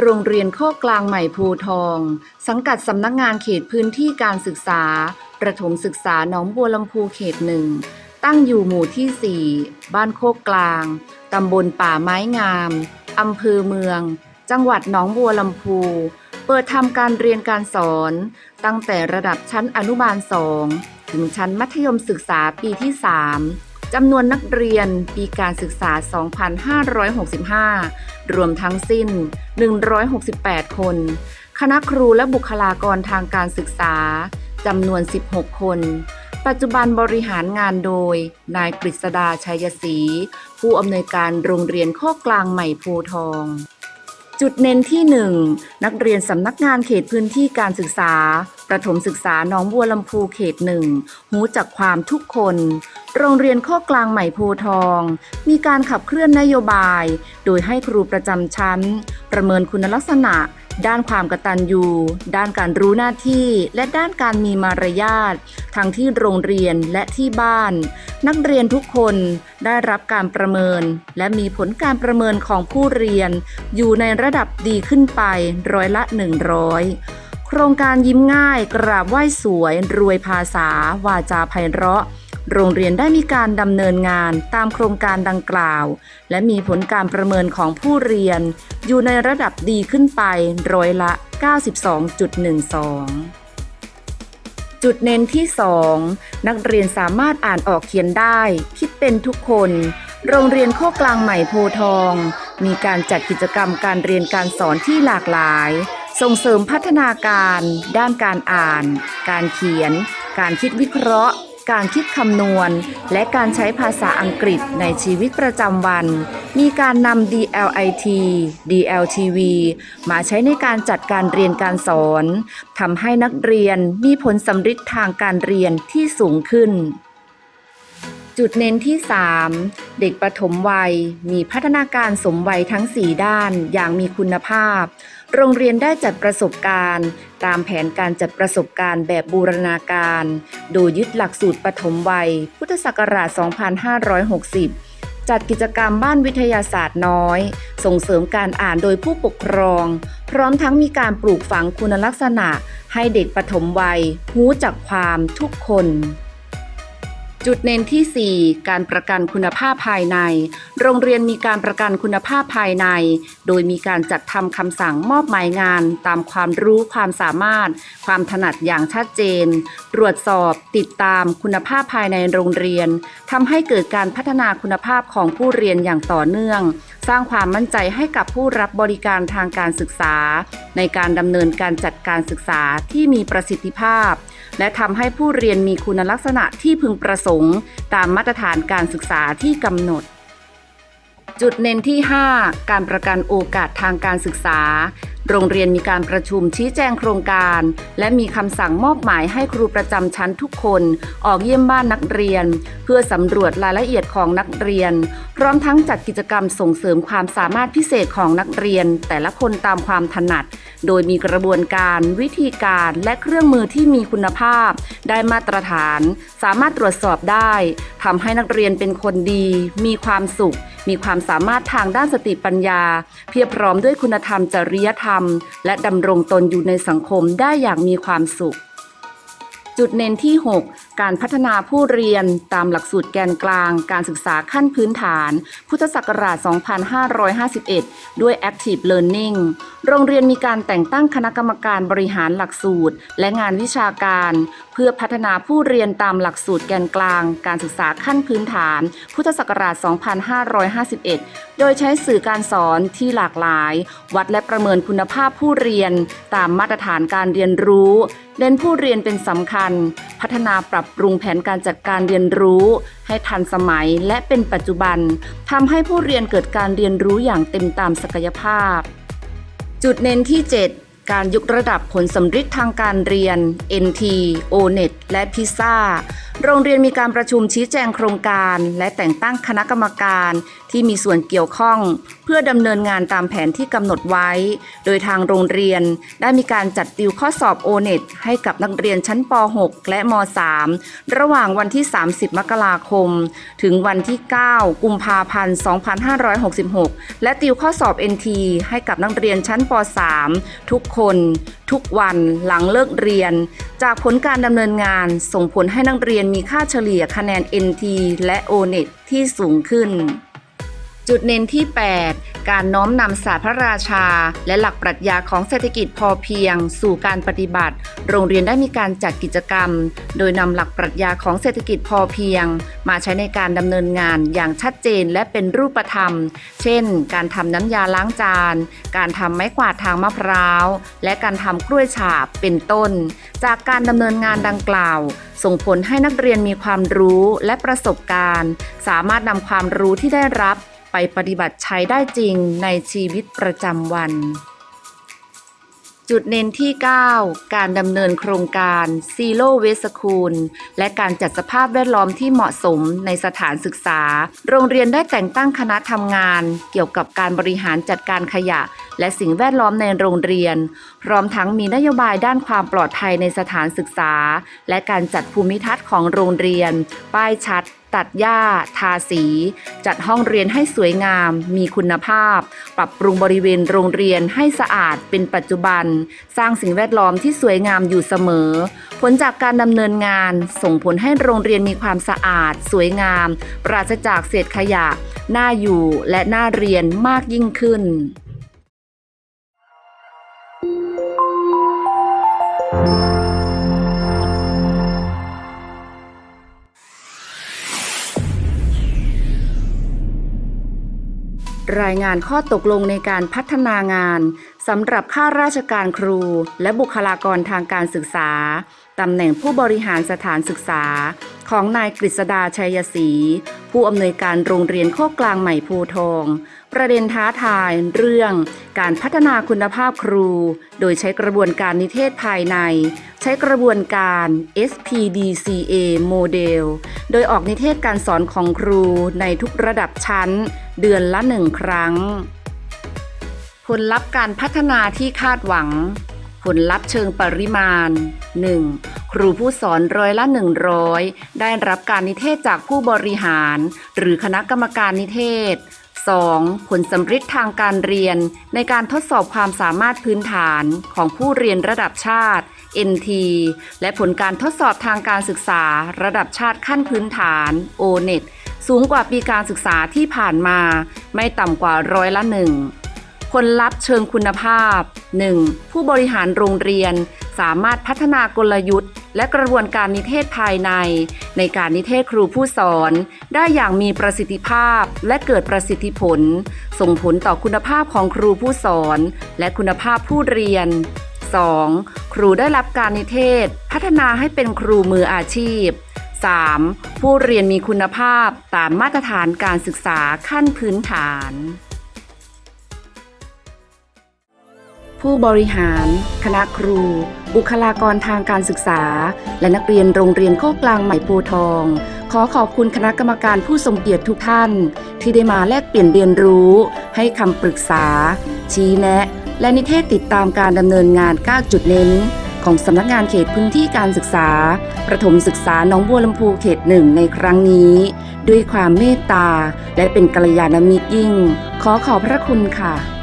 โรงเรียนโคกกลางใหม่โพธิ์ทอง สังกัดสำนักงานเขตพื้นที่การศึกษา ประถมศึกษาหนองบัวลำพูเขตหนึ่ง ตั้งอยู่หมู่ที่ 4 บ้านโคกกลาง ตำบลป่าไม้งาม อำเภอเมือง จังหวัดหนองบัวลำพู เปิดทำการเรียนการสอน ตั้งแต่ระดับชั้นอนุบาล2ถึงชั้นมัธยมศึกษาปีที่ 3 จำนวนนักเรียนปีการศึกษา 2565 รวมทั้งสิ้น 168 คน คณะครูและบุคลากรทางการศึกษา จำนวน 16 คน ปัจจุบันบริหารงานโดย นายกฤษดาชัยศรี ผู้อำนวยการโรงเรียนโคกกลางใหม่โพทองจุดเน้นที่ 1 นักเรียนสำนักงานเขตพื้นที่การศึกษา ประถมศึกษาหนองบัวลำพูเขตหนึ่งหูจักความทุกคน โรงเรียนโคกกลางใหม่โพทอง มีการขับเคลื่อนนโยบาย โดยให้ครูประจำชั้น ประเมินคุณลักษณะ ด้านความกตัญญูด้านการรู้หน้าที่ และด้านการมีมารยาททั้งที่โรงเรียนและที่บ้าน นักเรียนทุกคนได้รับการประเมิน และมีผลการประเมินของผู้เรียน อยู่ในระดับดีขึ้นไปร้อยละ 100 โครงการยิ้มง่าย กราบไหว้สวย รวยภาษา วาจาไพเราะ โรงเรียนได้มีการดำเนินงานตามโครงการดังกล่าว และมีผลการประเมินของผู้เรียน อยู่ในระดับดีขึ้นไปร้อยละ 92.12จุดเน้นที่ 2 นักเรียนสามารถอ่านออกเขียนได้ คิดเป็นทุกคน โรงเรียนโคกกลางใหม่โพทอง มีการจัดกิจกรรมการเรียนการสอนที่หลากหลาย ส่งเสริมพัฒนาการ ด้านการอ่าน การเขียน การคิดวิเคราะห์ การคิดคำนวณ และการใช้ภาษาอังกฤษในชีวิตประจำวัน มีการนำ DLIT DLTV มาใช้ในการจัดการเรียนการสอนทำให้นักเรียนมีผลสำฤทธิ์ทางการเรียนที่สูงขึ้นจุดเน้นที่ 3 เด็กประถมวัย มีพัฒนาการสมวัยทั้ง 4 ด้านอย่างมีคุณภาพ โรงเรียนได้จัดประสบการณ์ ตามแผนการจัดประสบการณ์แบบบูรณาการ โดยยึดหลักสูตรปฐมวัย พุทธศักราช 2560 จัดกิจกรรมบ้านวิทยาศาสตร์น้อย ส่งเสริมการอ่านโดยผู้ปกครอง พร้อมทั้งมีการปลูกฝังคุณลักษณะ ให้เด็กปฐมวัยรู้จักความทุกคน จุดเน้นที่ 4 การประกันคุณภาพภายใน โรงเรียนมีการประกันคุณภาพภายใน โดยมีการจัดทำคำสั่งมอบหมายงาน ตามความรู้ความสามารถ ความถนัดอย่างชัดเจน ตรวจสอบติดตามคุณภาพภายในโรงเรียนทำให้เกิดการพัฒนาคุณภาพของผู้เรียนอย่างต่อเนื่อง สร้างความมั่นใจให้กับผู้รับบริการทางการศึกษา ในการดำเนินการจัดการศึกษาที่มีประสิทธิภาพ และทำให้ผู้เรียนมีคุณลักษณะที่พึงประสงค์ ตามมาตรฐานการศึกษาที่กำหนด จุดเน้นที่ 5 การประกันโอกาสทางการศึกษา โรงเรียนมีการประชุมชี้แจงโครงการ และมีคำสั่งมอบหมายให้ครูประจำชั้นทุกคน ออกเยี่ยมบ้านนักเรียน เพื่อสำรวจรายละเอียดของนักเรียน พร้อมทั้งจัดกิจกรรมส่งเสริมความสามารถพิเศษของนักเรียน แต่ละคนตามความถนัด โดยมีกระบวนการวิธีการและเครื่องมือที่มีคุณภาพ ได้มาตรฐาน สามารถตรวจสอบได้ทำให้นักเรียนเป็นคนดี มีความสุข มีความสามารถทางด้านสติปัญญา เพียบพร้อมด้วยคุณธรรมจริยธรรมรม และดำรงตนอยู่ในสังคมได้อย่างมีความสุข จุดเน้นที่ 6 การพัฒนาผู้เรียนตามหลักสูตรแกนกลาง การศึกษาขั้นพื้นฐาน พุทธศักราช 2551 ด้วย Active Learning โรงเรียนมีการแต่งตั้งคณะกรรมการบริหารหลักสูตร และงานวิชาการ เพื่อพัฒนาผู้เรียนตามหลักสูตรแกนกลาง การศึกษาขั้นพื้นฐาน พุทธศักราช 2551 โดยใช้สื่อการสอนที่หลากหลาย วัดและประเมินคุณภาพผู้เรียน ตามมาตรฐานการเรียนรู้ เน้นผู้เรียนเป็นสำคัญ พัฒนาปรับปรุงแผนการจัดการเรียนรู้ ให้ทันสมัยและเป็นปัจจุบันทำให้ผู้เรียนเกิดการเรียนรู้อย่างเต็มตามศักยภาพ จุดเน้นที่ 7 การยกระดับผลสำฤทธิ์ทางการเรียน NT, ONET และ PISA โรงเรียนมีการประชุมชี้แจงโครงการ และแต่งตั้งคณะกรรมการที่มีส่วนเกี่ยวข้อง เพื่อดำเนินงานตามแผนที่กำหนดไว้ โดยทางโรงเรียนได้มีการจัดติวข้อสอบ o n e t ให้กับนักเรียนชั้นป .6 และม .3 ระหว่างวันที่ 30 มกราคม ถึงวันที่ 9 กุมภาพันธ์ 2566 และติวข้อสอบ NT ให้กับนักเรียนชั้นป .3 ทุกคน ทุกวันหลังเลิกเรียน จากผลการดำเนินงานส่งผลให้นักเรียนมีค่าเฉลี่ยคะแนน NT และ O-NET ที่สูงขึ้น จุดเน้นที่ 8 การน้อมนำศาสตร์พระราชา และหลักปรัชญาของเศรษฐกิจพอเพียง สู่การปฏิบัติ โรงเรียนได้มีการจัดกิจกรรม โดยนำหลักปรัชญาของเศรษฐกิจพอเพียง มาใช้ในการดำเนินงานอย่างชัดเจนและเป็นรูปธรรม เช่น การทำน้ำยาล้างจาน การทำไม้กวาดทางมะพร้าว และการทำกล้วยฉาบเป็นต้น จากการดำเนินงานดังกล่าว ส่งผลให้นักเรียนมีความรู้และประสบการณ์ สามารถนำความรู้ที่ได้รับ ไปปฏิบัติใช้ได้จริงในชีวิตประจำวัน จุดเน้นที่ 9 การดำเนินโครงการ Zero Waste School และการจัดสภาพแวดล้อมที่เหมาะสมในสถานศึกษา โรงเรียนได้แต่งตั้งคณะทำงาน เกี่ยวกับการบริหารจัดการขยะ และสิ่งแวดล้อมในโรงเรียน พร้อมทั้งมีนโยบายด้านความปลอดภัยในสถานศึกษา และการจัดภูมิทัศน์ของโรงเรียน ป้ายชัด ตัดหญ้า ทาสี จัดห้องเรียนให้สวยงาม มีคุณภาพ ปรับปรุงบริเวณโรงเรียนให้สะอาดเป็นปัจจุบัน สร้างสิ่งแวดล้อมที่สวยงามอยู่เสมอ ผลจากการดำเนินงาน ส่งผลให้โรงเรียนมีความสะอาด สวยงาม ปราศจากเศษขยะ น่าอยู่และน่าเรียนมากยิ่งขึ้น รายงานข้อตกลงในการพัฒนางานสำหรับข้าราชการครู และบุคลากรทางการศึกษาตำแหน่งผู้บริหารสถานศึกษา ของนายกฤษดาชัยศรีผู้อำนวยการโรงเรียนโคกกลางใหม่ภูทอง ประเด็นท้าทายเรื่องการพัฒนาคุณภาพครู โดยใช้กระบวนการนิเทศภายใน ใช้กระบวนการ SPDCA โมเดล โดยออกนิเทศการสอนของครูในทุกระดับชั้น เดือนละหนึ่งครั้ง ผลลัพธ์การพัฒนาที่คาดหวัง ผลลัพธ์เชิงปริมาณ 1. ครูผู้สอนร้อยละ 100 ได้รับการนิเทศจากผู้บริหาร หรือคณะกรรมการนิเทศ 2. ผลสำฤทธิ์ทางการเรียน ในการทดสอบความสามารถพื้นฐานของผู้เรียนระดับชาติ NT และผลการทดสอบทางการศึกษา ระดับชาติขั้นพื้นฐาน O-NET สูงกว่าปีการศึกษาที่ผ่านมา ไม่ต่ำกว่าร้อยละหนึ่ง ผลลัพธ์เชิงคุณภาพ 1. ผู้บริหารโรงเรียนสามารถพัฒนากลยุทธ์ และกระบวนการนิเทศภายใน ในการนิเทศครูผู้สอน ได้อย่างมีประสิทธิภาพและเกิดประสิทธิผล ส่งผลต่อคุณภาพของครูผู้สอน และคุณภาพผู้เรียน 2. ครูได้รับการนิเทศ พัฒนาให้เป็นครูมืออาชีพ 3. ผู้เรียนมีคุณภาพตามมาตรฐานการศึกษาขั้นพื้นฐาน ผู้บริหาร คณะครู บุคลากรทางการศึกษา และนักเรียนโรงเรียนโคกกลางใหม่โพทอง ขอขอบคุณคณะกรรมการผู้ทรงเกียรติทุกท่าน ที่ได้มาแลกเปลี่ยนเรียนรู้ ให้คำปรึกษา ชี้แนะ และนิเทศติดตามการดำเนินงาน 9 จุดเน้น ของสำนักงานเขตพื้นที่การศึกษา ประถมศึกษาหน้องบัวลำพูเขตหนึ่งในครั้งนี้ ด้วยความเมตตา และเป็นกัลยาณมิตรยิ่ง ขอขอบพระคุณค่ะ